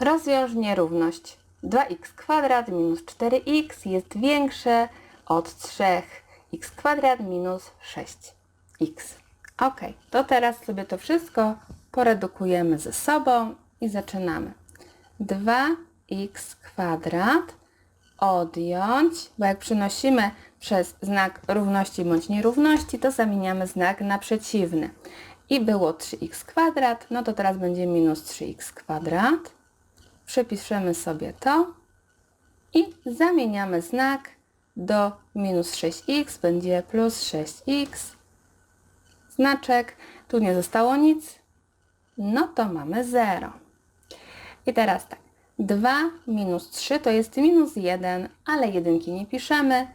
Rozwiąż nierówność. 2x kwadrat minus 4x jest większe od 3x kwadrat minus 6x. Ok, to teraz sobie to wszystko poredukujemy ze sobą i zaczynamy. 2x kwadrat odjąć, bo jak przynosimy przez znak równości bądź nierówności, to zamieniamy znak na przeciwny. I było 3x kwadrat, no to teraz będzie minus 3x kwadrat. Przepiszemy sobie to i zamieniamy znak do minus 6x, będzie plus 6x. Znaczek, tu nie zostało nic, no to mamy 0. I teraz tak, 2 minus 3 to jest minus 1, ale jedynki nie piszemy,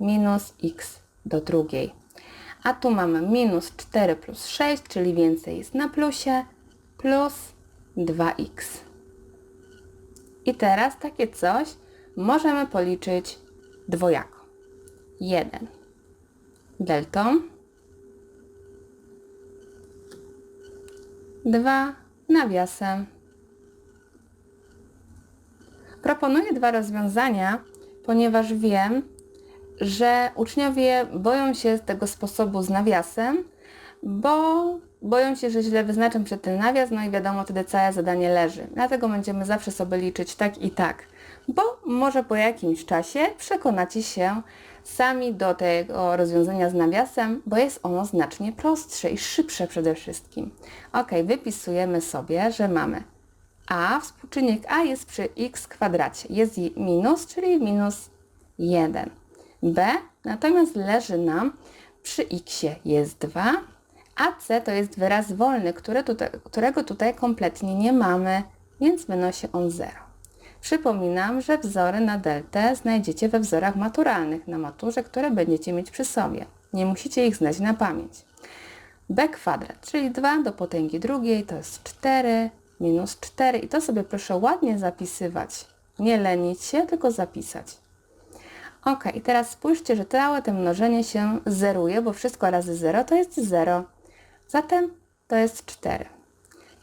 minus x do drugiej. A tu mamy minus 4 plus 6, czyli więcej jest na plusie, plus 2x. I teraz takie coś możemy policzyć dwojako. 1 deltą, 2 nawiasem. Proponuję dwa rozwiązania, ponieważ wiem, że uczniowie boją się tego sposobu z nawiasem, bo boją się, że źle wyznaczę przed ten nawias, no i wiadomo, wtedy całe zadanie leży. Dlatego będziemy zawsze sobie liczyć tak i tak, bo może po jakimś czasie przekonacie się sami do tego rozwiązania z nawiasem, bo jest ono znacznie prostsze i szybsze przede wszystkim. Ok, wypisujemy sobie, że mamy a, współczynnik a jest przy x kwadracie, jest minus, czyli minus 1. b natomiast leży nam przy x jest 2, a c to jest wyraz wolny, który tutaj, którego tutaj kompletnie nie mamy, więc wynosi on 0. Przypominam, że wzory na deltę znajdziecie we wzorach maturalnych na maturze, które będziecie mieć przy sobie. Nie musicie ich znać na pamięć. b kwadrat, czyli 2 do potęgi drugiej to jest 4, minus 4 i to sobie proszę ładnie zapisywać. Nie lenić się, tylko zapisać. Ok, i teraz spójrzcie, że całe to mnożenie się zeruje, bo wszystko razy 0 to jest 0. Zatem to jest 4.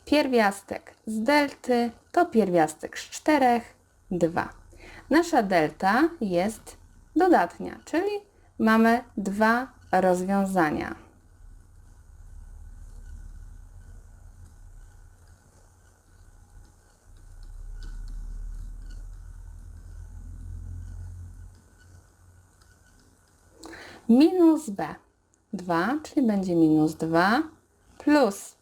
Pierwiastek z delty to pierwiastek z 4, 2. Nasza delta jest dodatnia, czyli mamy dwa rozwiązania. minus b. 2, czyli będzie minus 2 plus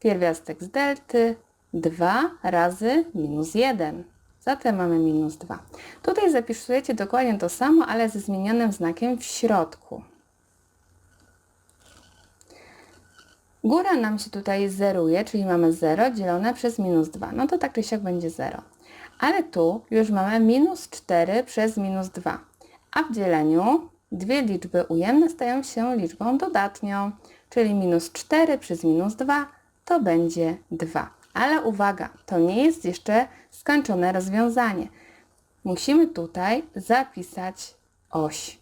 pierwiastek z delty 2 razy minus 1. Zatem mamy minus 2. Tutaj zapisujecie dokładnie to samo, ale ze zmienionym znakiem w środku. Góra nam się tutaj zeruje, czyli mamy 0 dzielone przez minus 2. No to tak czy siak będzie 0. Ale tu już mamy minus 4 przez minus 2. A w dzieleniu dwie liczby ujemne stają się liczbą dodatnią, czyli minus 4 przez minus 2 to będzie 2. Ale uwaga, to nie jest jeszcze skończone rozwiązanie. Musimy tutaj zapisać oś,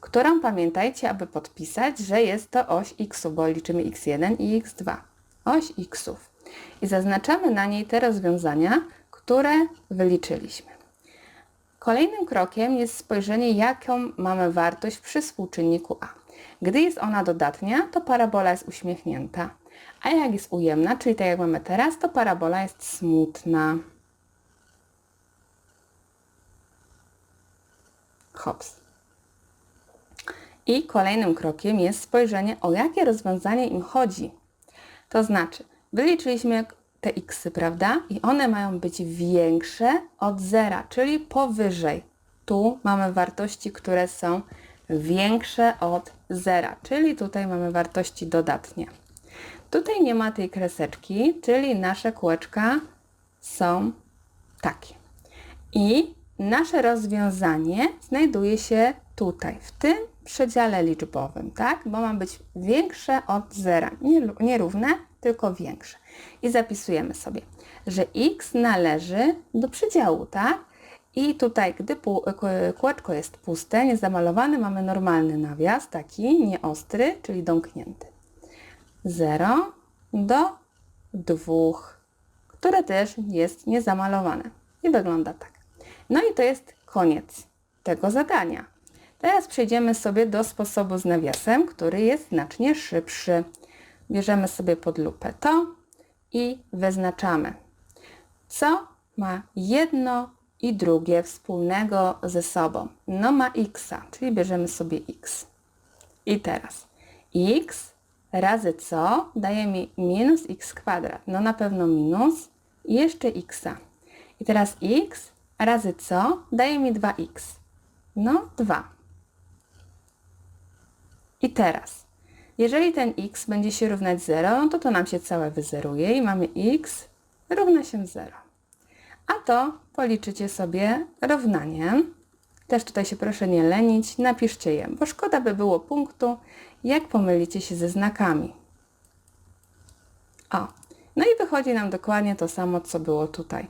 którą pamiętajcie, aby podpisać, że jest to oś x, bo liczymy x1 i x2. Oś xów. I zaznaczamy na niej te rozwiązania, które wyliczyliśmy. Kolejnym krokiem jest spojrzenie, jaką mamy wartość przy współczynniku a. Gdy jest ona dodatnia, to parabola jest uśmiechnięta, a jak jest ujemna, czyli tak jak mamy teraz, to parabola jest smutna. Hops. I kolejnym krokiem jest spojrzenie, o jakie rozwiązanie im chodzi. To znaczy, wyliczyliśmy te xy, prawda? I one mają być większe od zera, czyli powyżej. Tu mamy wartości, które są większe od zera, czyli tutaj mamy wartości dodatnie. Tutaj nie ma tej kreseczki, czyli nasze kółeczka są takie. I nasze rozwiązanie znajduje się tutaj, w tym przedziale liczbowym, tak? Bo ma być większe od zera. Nie, nierówne, tylko większe. I zapisujemy sobie, że x należy do przedziału, tak? I tutaj, gdy kółeczko jest puste, niezamalowane, mamy normalny nawias, taki nieostry, czyli domknięty. 0 do 2, które też jest niezamalowane. I wygląda tak. No i to jest koniec tego zadania. Teraz przejdziemy sobie do sposobu z nawiasem, który jest znacznie szybszy. Bierzemy sobie pod lupę to i wyznaczamy, co ma jedno i drugie wspólnego ze sobą. No ma x, czyli bierzemy sobie x. I teraz x razy co daje mi minus x kwadrat. No na pewno minus i jeszcze x. I teraz x razy co daje mi 2x. No 2. I teraz, jeżeli ten x będzie się równać 0, no to to nam się całe wyzeruje i mamy x równa się 0. A to policzycie sobie równaniem. Też tutaj się proszę nie lenić, napiszcie je, bo szkoda by było punktu, jak pomylicie się ze znakami. O, no i wychodzi nam dokładnie to samo, co było tutaj.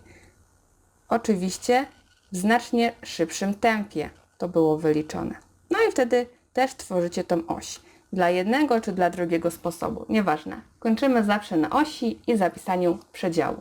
Oczywiście w znacznie szybszym tempie to było wyliczone. No i wtedy też tworzycie tą oś. Dla jednego czy dla drugiego sposobu, nieważne. Kończymy zawsze na osi i zapisaniu przedziału.